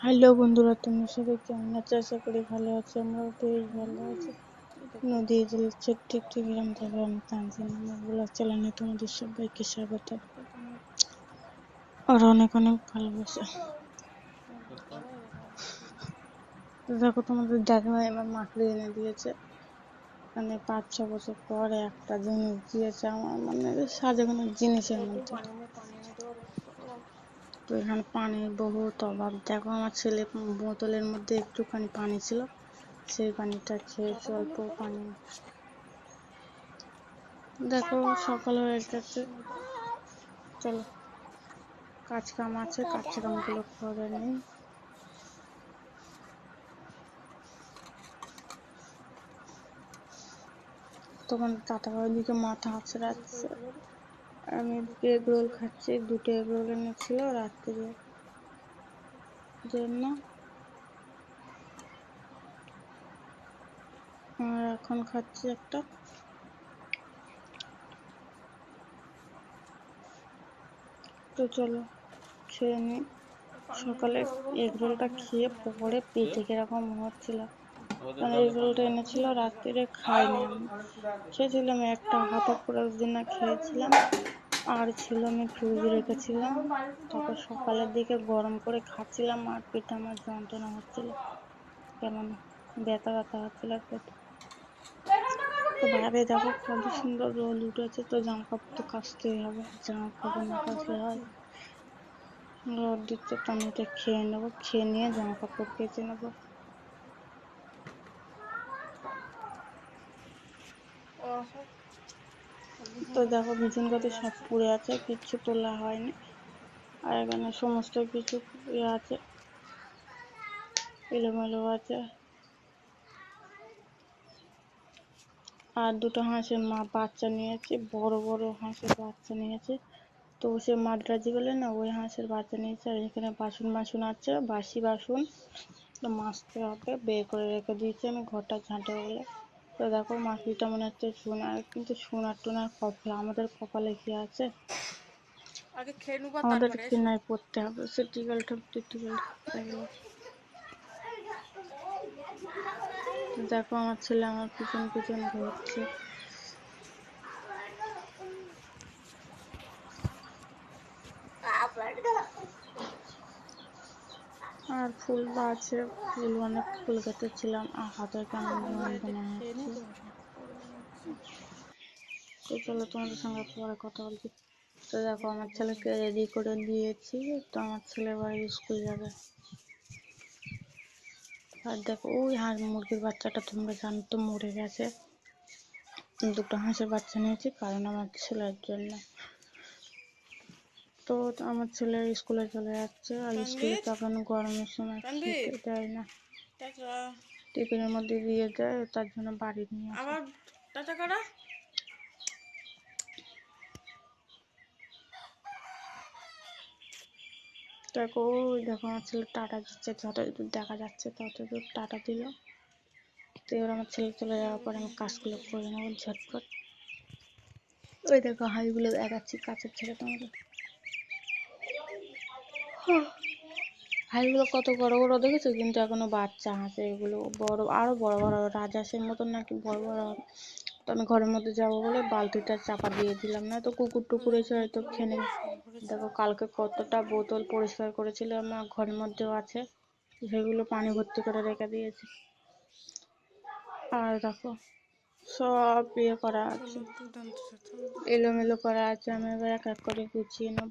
Hello বন্ধুরা, তোমরা সবাই কেমন আছো? আশা করি ভালো আছো, আমরাও বেশ ভালো আছি। নদী জেলার ছোট্ট একটি গ্রাম থেকে আমি তানজিন আমার ব্লগ তোমাদের সবাইকে স্বাগত। আর অনেক অনেক ভালোবাসা। তো দেখো তোমাদের দেখা এবার মাকড়ি এনে দিয়েছে। মানে পাঁচ ছ বছর পরে একটা জিনিস দিয়েছে আমার মানে সাজানো জিনিসের মধ্যে। তো এখানে পানির বহুত অভাব। দেখো আমার ছেলে বোতলের মধ্যে একটুখানি পানি ছিল, সেই পানিটা খেয়েছে অল্প পানি। দেখো, সকাল হয়ে গেছে। চলো, কাজ কাম আছে, কাজ কামগুলো করে নেই। তখন দাদা দিকে মাথা আছড়াচ্ছে আমি এগ রোল খাচ্ছি, দুটো এগ রোল এনেছিল রাত্রে জন্য। আর এখন খাচ্ছি একটা। তো চলো, খেয়ে নিই সকালে এগ রোলটা খেয়ে পরে পেটে কীরকম হচ্ছিল। এগ রোলটা এনেছিল, রাত্রে খাইনি খেয়েছিলাম একটা হাতে পুরো দিন খেয়েছিলাম। আর ছিল আমি ফ্রিজে রেখেছিলাম। তারপর সকালের দিকে গরম করে খাচ্ছিলাম আর পেটে আমার যন্ত্রণা হচ্ছিল। কেমন ব্যথা ব্যথা হচ্ছিল পেটে। তো বাইরে দেখো কত সুন্দর রোল উঠেছে, তো জামা কাপড় তো কাচতেই হবে। জামা কাপড় না কাচলে হয়। রোদ দিচ্ছে, তো আমি এটা খেয়ে নেব। খেয়ে নিয়ে জামা কাপড় কেচে নেব। তো দেখো বিছুন কত সব পুড়ে আছে, কিচ্ছু তোলা হয়নি। আর এখানে সমস্ত কিছু ইয়ে আছে, এলোমেলো আছে। আর দুটো হাঁসের মা বাচ্চা নিয়েছে, বড় বড় হাঁসের বাচ্চা নিয়েছে। তো সে মাদ্রাজি বলে না, ওই হাঁসের বাচ্চা নিয়েছে, আর এখানে বাসন বাসন আছে, বাসি বাসন। মাজতে হবে, বের করে রেখে দিয়েছি আমি, ঘরটা ঝাঁটে বলে। তো দেখো মাছলিটা মনে হচ্ছে সোনার কিন্তু সোনার টোনার কপাল আমাদের কপালে কি আছে? আগে খেয়ে নেব আমাদের কিনায় পড়তে হবে সে টিকেল ঠক টিকেল দেখো আমার ছেলে আমার পিছন পিছন ঘুরছে। আর ফুল আছে, ফুল অনেক ফুল কেটেছিলাম। আর হাতে কেমন তো চলো তোমাদের সঙ্গে পরে কথা বলছি। তো দেখো, আমার ছেলেকে রেডি করে দিয়েছি। তো আমার ছেলে বাড়ি স্কুল যাবে। আর দেখো, ওই হাঁস মুরগির বাচ্চাটা তোমরা জানো তো, মরে গেছে। দুটো হাঁসের বাচ্চা নিয়েছি, কারণ আমার ছেলের জন্য তো আমার ছেলের স্কুলে চলে যাচ্ছে আর স্কুলে তো এখন গরমের সময়? খেতে দেয় না। টিফিনের মধ্যে দিয়ে দেয় তার জন্য বাড়ি নিয়ে আবার টাটা করা? দেখো ওই দেখো আমার ছেলে টাটা দিচ্ছে যত দূর দেখা যাচ্ছে তত দূর টাটা দিল। তো এবার আমার ছেলে চলে যাওয়ার পরে আমি কাজগুলো করে নেব ঝটপট। ওই দেখো হাঁড়িগুলো দেখাচ্ছি কাছের ছেলে তোমাদের। হাঁড়িগুলো কত বড় বড় দেখেছ? কিন্তু এখনও বাচ্চা হাঁসে এগুলো। বড়, আরও বড় বড় রাজা রাজহাঁসের মতন নাকি বড় বড়। তো আমি ঘরের মধ্যে যাব বলে বালতিটা চাপা দিয়ে দিলাম। না তো কুকুর টুকুর এসে হয়তো খেয়ে। দেখো, কালকে কতটা বোতল পরিষ্কার করেছিল আমার ঘরের মধ্যেও আছে। সেগুলো পানি ভর্তি করে রেখে দিয়েছি। আর দেখো, সব ইয়ে করা আছে। এলোমেলো করা আছে। আমি এবার এক এক করে গুছিয়ে নেব।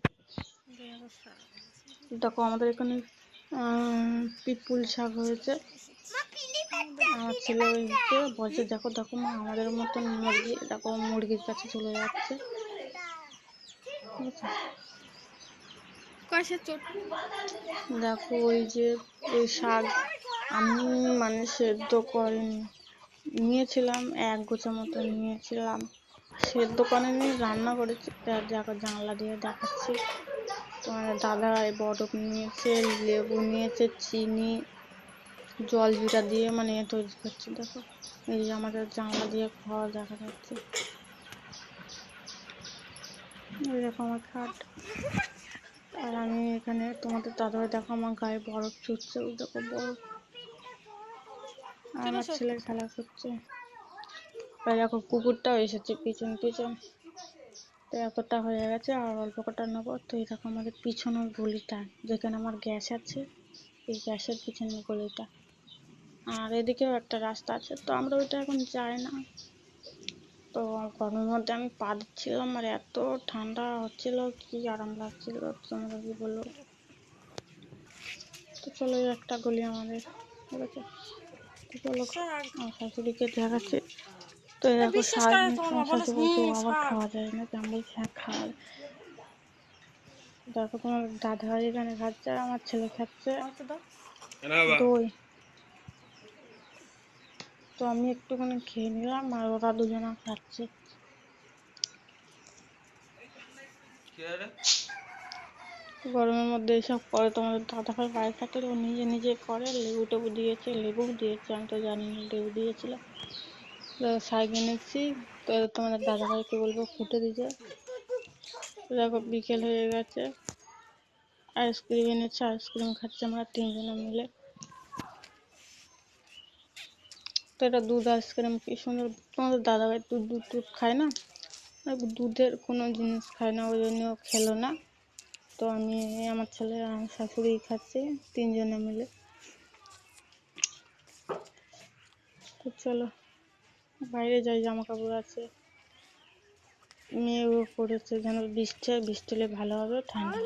দেখো আমাদের এখানে পিপুল শাক হয়েছে। আমার ছেলে ওইকে বলছে দেখো দেখো মা আমাদের মতন মুরগি দেখো মুরগির কাছে চলে যাচ্ছে। দেখো ওই যে এই শাক আমি মানে সেদ্ধ করিনি। নিয়েছিলাম এক গোছা মতো নিয়েছিলাম। সেদ্ধ করেনি রান্না করেছি জানলা দিয়ে দেখাচ্ছি। দাদা বরফ নিয়েছে লেবু নিয়েছে চিনি জল জিরা দিয়ে মানে তৈরি করছে দেখো। এই যে আমাদের জানলা দিয়ে খাওয়া দেখা যাচ্ছে। এই দেখো আমার খাট। আর আমি এখানে তোমাদের দাদা দেখো আমার গায়ে বরফ ছুটছে ওই দেখো বরফ আর আমার ছেলে খেলা করছে। আর দেখো কুকুরটাও এসেছে পিছন পিছন। তো এতটা হয়ে গেছে আর অল্প কটা নেব। তো এই দেখো আমাদের পিছনের গলিটা যেখানে আমার গ্যাস আছে এই গ্যাসের পিছনের গলিটা। আর এদিকেও একটা রাস্তা আছে তো আমরা ওইটা এখন যাই না। তো গরমের মধ্যে আমি পা দিচ্ছিলাম আর এত ঠান্ডা হচ্ছিল কি আরাম লাগছিল তোমরা কি বলো? তো চলো একটা গলি আমাদের ঠিক আছে? তো চলো শাশুড়িকে দেখাচ্ছি। তো এরকম আবার খাওয়া যায় না তো আমি বলছি হ্যাঁ খাওয়া দেখো তোমার দাদা এখানে খাচ্ছে আমার ছেলে খাচ্ছে। আমাকে দই। তো আমি একটুখানি খেয়ে নিলাম আর ওরা দুজনা খাচ্ছে। গরমের মধ্যে এসব করে তোমাদের দাদা ভাই বাইরে থাকলে ও নিজে নিজে করে লেবু টেবু দিয়েছে লেবু দিয়েছে আমি তো জানি না লেবু দিয়েছিল। তো শাক এনেছি তো তোমাদের দাদা ভাইকে বলব ফুটে দিতে। দেখো বিকেল হয়ে গেছে। আইসক্রিম এনেছে, আইসক্রিম খাচ্ছি আমরা তিনজনে মিলে। তো এটা দুধ আইসক্রিম, কি সুন্দর। তোমাদের দাদা ভাই দুধ দুধ দুধ খায় না? দুধের কোনো জিনিস খায় না, ওই জন্য খেলো না। তো আমি, আমার ছেলে আমার শাশুড়ি খাচ্ছি, তিনজনে মিলে। তো চলো। বাইরে যাই জামা কাপড় আছে। মেয়েও পড়েছে, যেন বৃষ্টি বৃষ্টি হলে ভালো হবে, ঠান্ডা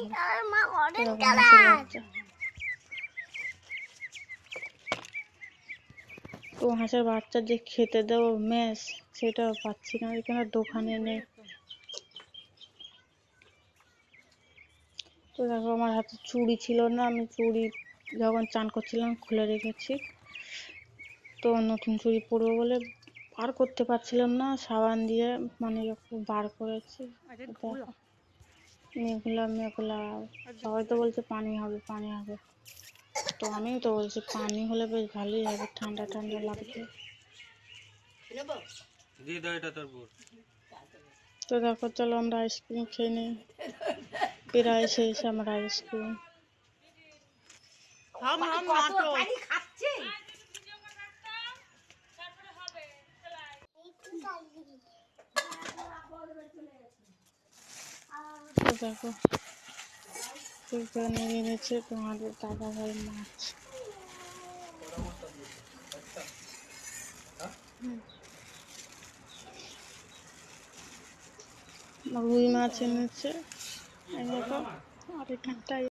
তো হাঁসের বাচ্চা যে খেতে দেবো মেস সেটা পাচ্ছি না, এখানে দোকানে নেই। তো দেখো, আমার হাতে চুড়ি ছিল না, আমি চুড়ি যখন চান করছিলাম, খুলে রেখেছি। তো নতুন চুড়ি পরবো বলে বার করতে পারছিলাম না সাবান দিয়ে মানে একটু বার করেছি। আরে ঘুরো। মেঘলা মেঘলা। সবাই তো বলছে পানি হবে পানি হবে। তো আমিও তো বলছি পানি হলে বেশ ভালোই হবে ঠান্ডা ঠান্ডা লাগবে বোর তো দেখো চলো আমরা আইসক্রিম খেয়ে নিই। প্রায় শেষ আমার আইসক্রিম। হাম তো দেখো তোমাদের দাদা ভাই মাছ রুই মাছ এনেছে। দেখো আর এখানটায়